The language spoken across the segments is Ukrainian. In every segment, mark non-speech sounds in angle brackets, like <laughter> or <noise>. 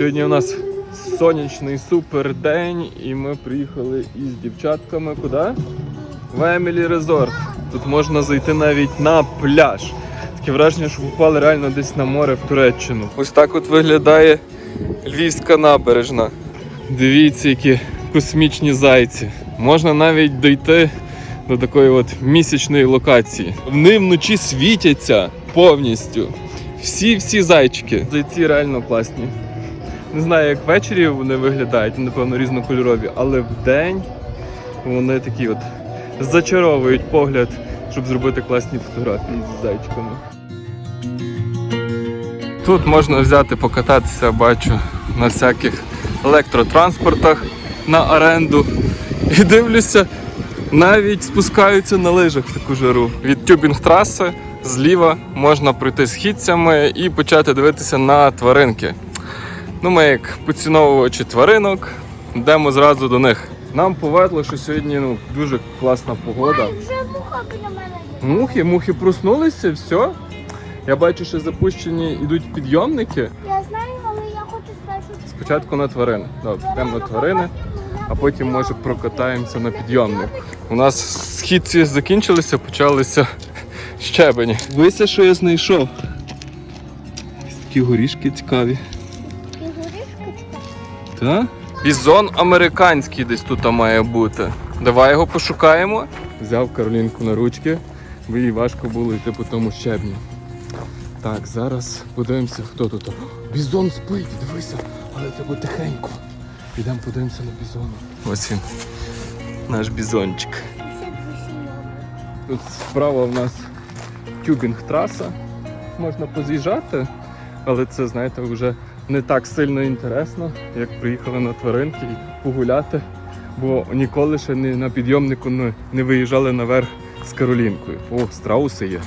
Сьогодні у нас сонячний супер день, і ми приїхали із дівчатками куди? В Емілі Резорт. Тут можна зайти навіть на пляж. Таке враження, що попали реально десь на море в Туреччину. Ось так от виглядає Львівська набережна. Дивіться, які космічні зайці. Можна навіть дойти до такої от місячної локації. Вони вночі світяться повністю. Всі-всі зайчики. Зайці реально класні. Не знаю, як ввечері вони виглядають, напевно, різнокольорові, але вдень вони такі от зачаровують погляд, щоб зробити класні фотографії з зайчиками. Тут можна взяти, покататися, бачу, на всяких електротранспортах на оренду. І дивлюся, навіть спускаються на лижах в таку жару. Від тюбінг траси зліва можна пройти східцями і почати дивитися на тваринки. Ну, ми як поціновувачі тваринок, йдемо зразу до них. Нам повезло, що сьогодні ну, дуже класна погода. Вже муха біля мене є. Мухи, мухи проснулися, все. Я бачу, що запущені йдуть підйомники. Я знаю, але я хочу спершу. Спочатку на тварини. Добре, йдемо на тварини, а потім може прокатаємося на підйомник. У нас східці закінчилися, почалися щебені. Дивися, що я знайшов. Ось Такі горішки цікаві. Горішки. Так? Бізон американський десь тут має бути. Давай його пошукаємо. Взяв Каролінку на ручки, бо їй важко було йти по тому щебні. Так, зараз подивимося, хто тут. Бізон спить, дивися, але треба тихенько. Підемо подивимося на бізона. Ось він. Наш бізончик. Тут справа в нас тюбінг траса. Можна поз'їжджати, але це, знаєте, вже не так сильно інтересно, як приїхали на тваринки і погуляти. Бо ніколи ще не на підйомнику не, не виїжджали наверх з Каролінкою. О, страуси є.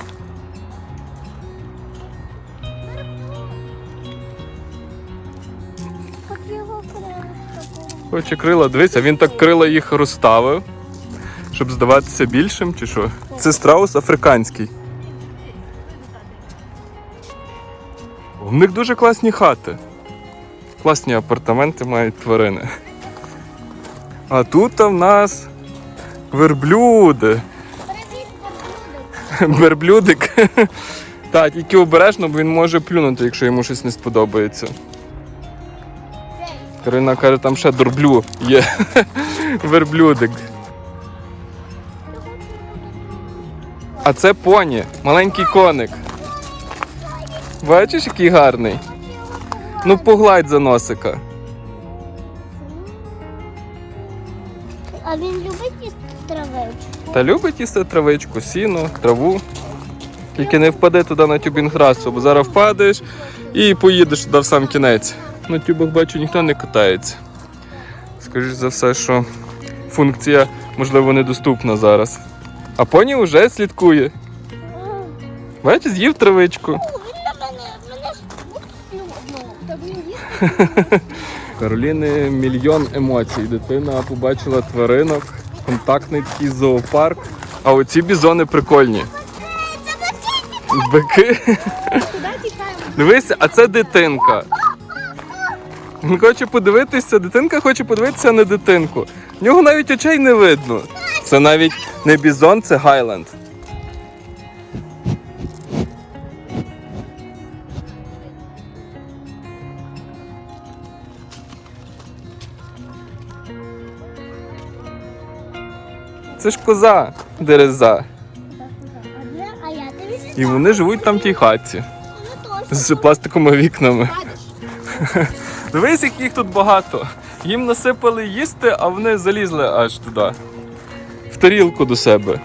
Хоче крила, дивися, він так крила їх розставив, щоб здаватися більшим чи що. Це страус африканський. В них дуже класні хати. Класні апартаменти мають тварини. А тут в нас верблюди. Верблюдик. Так, тільки обережно, бо він може плюнути, якщо йому щось не сподобається. Карина каже, там ще дурблю є. Верблюдик. А це поні, маленький коник. Бачиш, який гарний? Ну погладь за носика. А він любить їсти травичку? Та любить їсти травичку, сіно, траву. Тільки не впади туди на тюбінг-трасу, бо зараз впадеш і поїдеш туди в сам кінець. На тюбах бачу, ніхто не катається. Скоріш за все, що функція, можливо, недоступна зараз. А поні вже слідкує. Бачиш, з'їв травичку. <laughs> Кароліни мільйон емоцій. Дитина побачила тваринок, контактний такий зоопарк. А оці бізони прикольні. Бики. <laughs> Дивися, а це дитинка. Він хоче подивитися, дитинка хоче подивитися на дитинку. В нього навіть очей не видно. Це навіть не бізон, це Гайленд. Це ж коза дереза. І вони живуть там в тій хатці з пластиковими вікнами. <laughs> Дивись, як їх тут багато. Їм насипали їсти, а вони залізли аж туди. В тарілку до себе.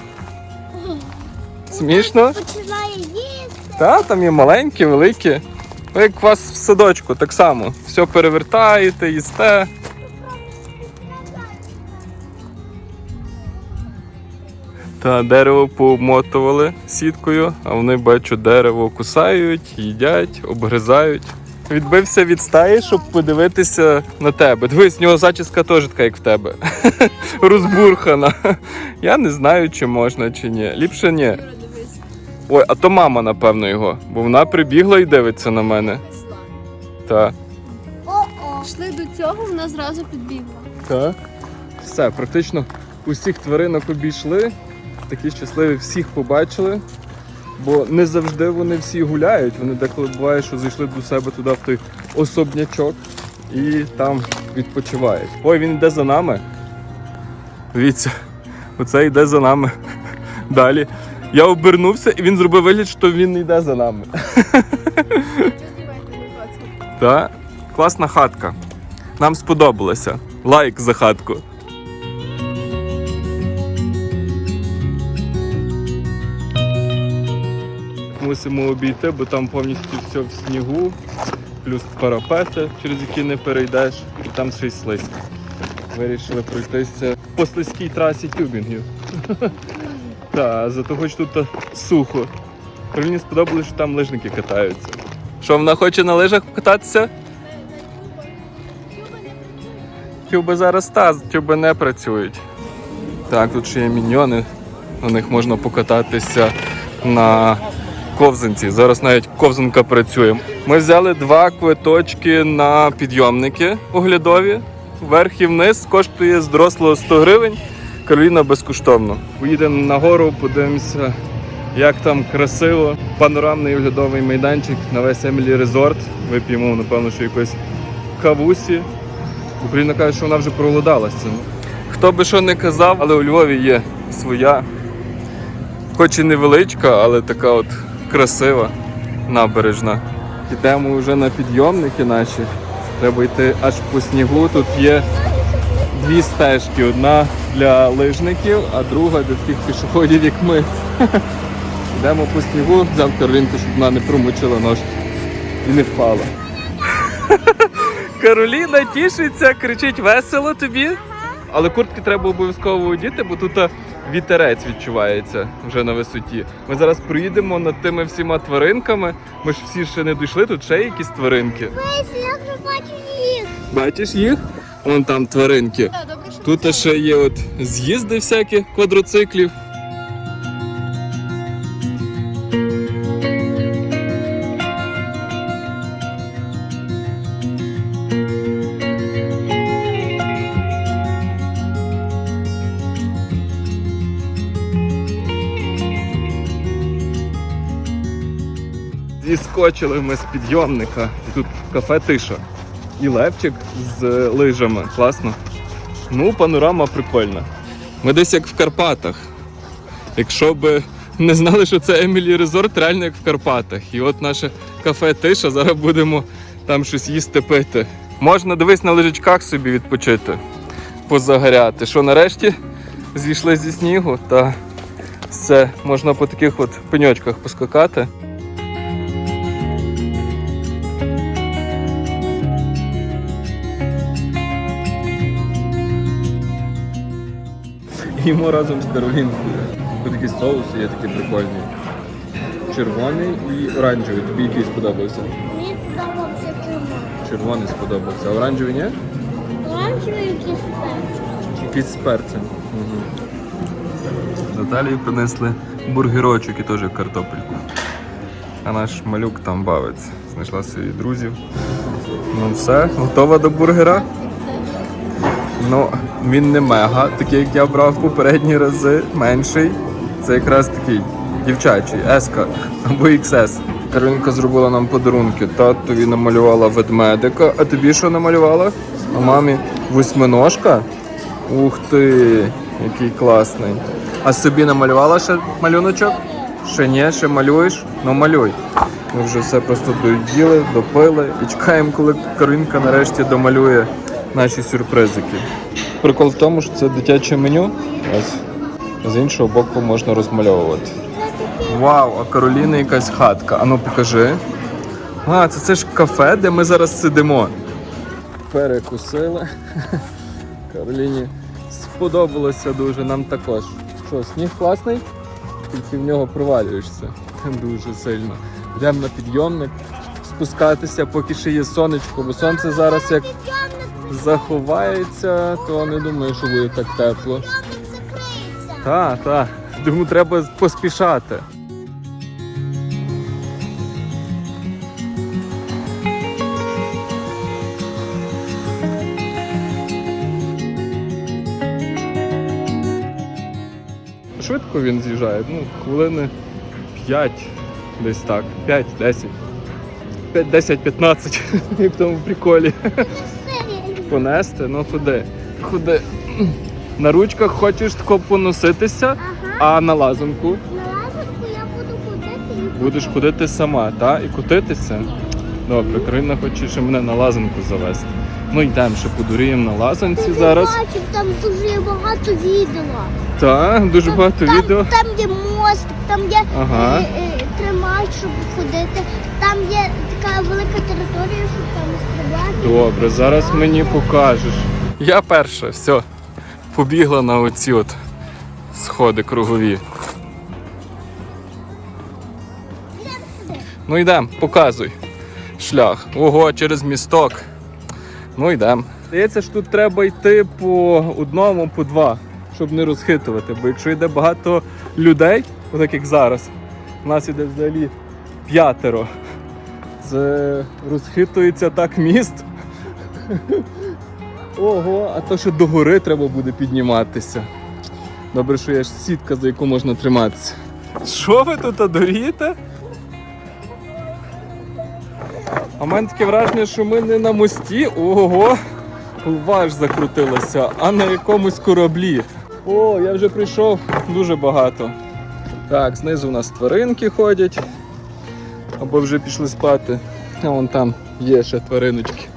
Смішно? Починає їсти. Та, там є маленькі, великі. Ну, як у вас в садочку, так само. Все перевертаєте, їсте. Та дерево пообмотували сіткою, а вони бачу, дерево кусають, їдять, обгризають. Відбився від стаї, щоб подивитися на тебе. Дивись, в нього зачіска теж така, як в тебе. <laughs> Розбурхана. Я не знаю, чи можна, чи ні. Ліпше ні. Ой, а то мама, напевно, його, бо вона прибігла і дивиться на мене. Та. О-о. цього вона зразу підбігла. Так. Все, практично усіх тваринок обійшли. Такі щасливі, всіх побачили. Бо не завжди вони всі гуляють. Вони деколи буває, що зайшли до себе туди в той особнячок і там відпочивають. Ой, він йде за нами. Дивіться, оце йде за нами. <laughs> Далі. Я обернувся і він зробив вигляд, що він йде за нами. <laughs> Так, класна хатка. Нам сподобалося. Лайк за хатку. Мусимо обійти, бо там повністю все в снігу, плюс парапети, через які не перейдеш, і там ще й слизько. Вирішили пройтися по слизькій трасі тюбінгів. <laughs> Так, зато хоч тут сухо. Мені сподобалось, що там лижники катаються. Що вона хоче на лижах покататися? Тюби зараз та, тюби не працюють. Так, тут ще є міньйони. На них можна покататися на ковзанці. Зараз навіть ковзанка працює. Ми взяли два квиточки на підйомники оглядові. Вверх і вниз коштує з дорослого 100 гривень. Кароліна безкоштовно. Поїдемо на гору, подивимося, як там красиво. Панорамний оглядовий майданчик на весь Емілі Резорт. Вип'ємо, напевно, що якось кавусі. Україна каже, що вона вже проголодалася. Хто би що не казав, але у Львові є своя, хоч і невеличка, але така от красива набережна. Йдемо вже на підйомники наші. Треба йти аж по снігу. Тут є дві стежки: одна для лижників, а друга для таких пішоходів, як ми. <laughs> Йдемо по снігу, взяв Каролінку, щоб вона не промочила ножки і не впала. <laughs> Кароліна тішиться, кричить весело тобі. Але куртки треба обов'язково одіти, бо тут а, вітерець відчувається вже на висоті. Ми зараз проїдемо над тими всіма тваринками. Ми ж всі ще не дійшли, тут ще якісь тваринки. Дивись, я вже бачу їх. Бачиш їх? Вон там тваринки. Тут ще є от з'їзди всякі квадроциклів. Зіскочили ми з підйомника. І тут кафе тиша. І левчик з лижами. Класно. Ну, панорама прикольна. Ми десь як в Карпатах. Якщо б не знали, що це Емілі Резорт, реально як в Карпатах. І от наше кафе Тиша, зараз будемо там щось їсти пити. Можна дивись на лежачках собі відпочити, позагоряти. Що нарешті зійшли зі снігу, та все, можна по таких от пеньочках поскакати. Їмо разом з Каролінкою. Тут такі соуси є такі прикольні. Червоний і оранжевий. Тобі який сподобався? Мені сподобався червоний. Червоний сподобався. А оранжевий ні? Оранжевий якийсь перший. Якийсь з перцем. Угу. Наталії принесли бургерочок і теж картопельку. А наш малюк там бавиться. Знайшла собі друзів. Ну все, готова до бургера? Ну, він не мега, такий, як я брав попередні рази, менший. Це якраз такий дівчачий, S або XS. Каролінка зробила нам подарунки. Татові намалювала ведмедика. А тобі що намалювала? А мамі восьминожка? Ух ти, який класний. А собі намалювала ще малюночок? Ще ні, ще малюєш? Ну малюй. Ми вже все просто доїли, допили і чекаємо, коли Каролінка нарешті домалює наші сюрпризики. Прикол в тому, що це дитяче меню. Ось. З іншого боку можна розмальовувати. Вау, а Кароліни якась хатка. Ану покажи. А, це, це ж кафе, де ми зараз сидимо. Перекусили. Кароліні сподобалося дуже, нам також. Що, сніг класний? Тільки в нього провалюєшся дуже сильно. Йдемо на підйомник спускатися, поки ще є сонечко, бо сонце зараз як заховається, то не думаю, що буде так тепло. Так, так. Тому треба поспішати. Швидко він з'їжджає, ну, хвилини 5, десь так, 5-10, 5-10-15, як в тому приколі. Понести, ну куди? Куди? На ручках хочеш тако поноситися, Ага. а на лазанку На лазерку я буду ходити будеш ходити сама, та? І котитися. Добре, Карина хоче ще мене на лазанку завести. Ну йдемо ще подуріємо на лазанці зараз. Я бачив, там дуже багато відео. Так, дуже багато там, відео. Там є мост, там є Ага. е, е, тримач, щоб ходити. Там є така велика територія, щоб там стріляти. Добре, зараз мені покажеш. Я перша, все. Побігла на оці от сходи кругові. Ну йдемо, показуй шлях. Ого, через місток. Ну йдемо. Здається, що тут треба йти по одному, по два, щоб не розхитувати. Бо якщо йде багато людей, отак як зараз, у нас іде взагалі п'ятеро. Це розхитується так міст. Ого, а то що до гори треба буде підніматися. Добре, що є ж сітка, за яку можна триматися. Що ви тут одурієте? А в мене таке враження, що ми не на мості. Ого! Голова аж закрутилася, а на якомусь кораблі. О, я вже прийшов дуже багато. Так, знизу у нас тваринки ходять. Або вже пішли спати. А вон там є ще твариночки.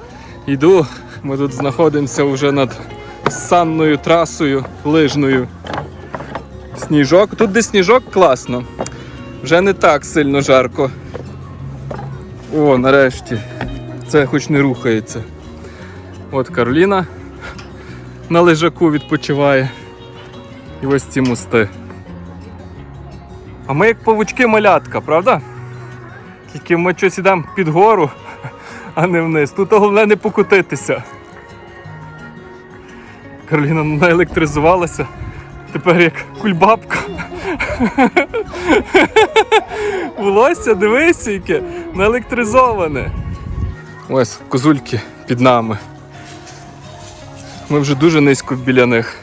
Йду, ми тут знаходимося вже над санною трасою лижною. Сніжок. Тут де сніжок класно. Вже не так сильно жарко. О, нарешті. Це хоч не рухається. От Кароліна на лежаку відпочиває. І ось ці мости. А ми як павучки малятка, правда? Тільки ми щось ідемо під гору, а не вниз. Тут головне не покотитися. Кароліна наелектризувалася. Тепер як кульбабка. Волосся, дивись, яке наелектризоване. Ось козульки під нами. Ми вже дуже низько біля них.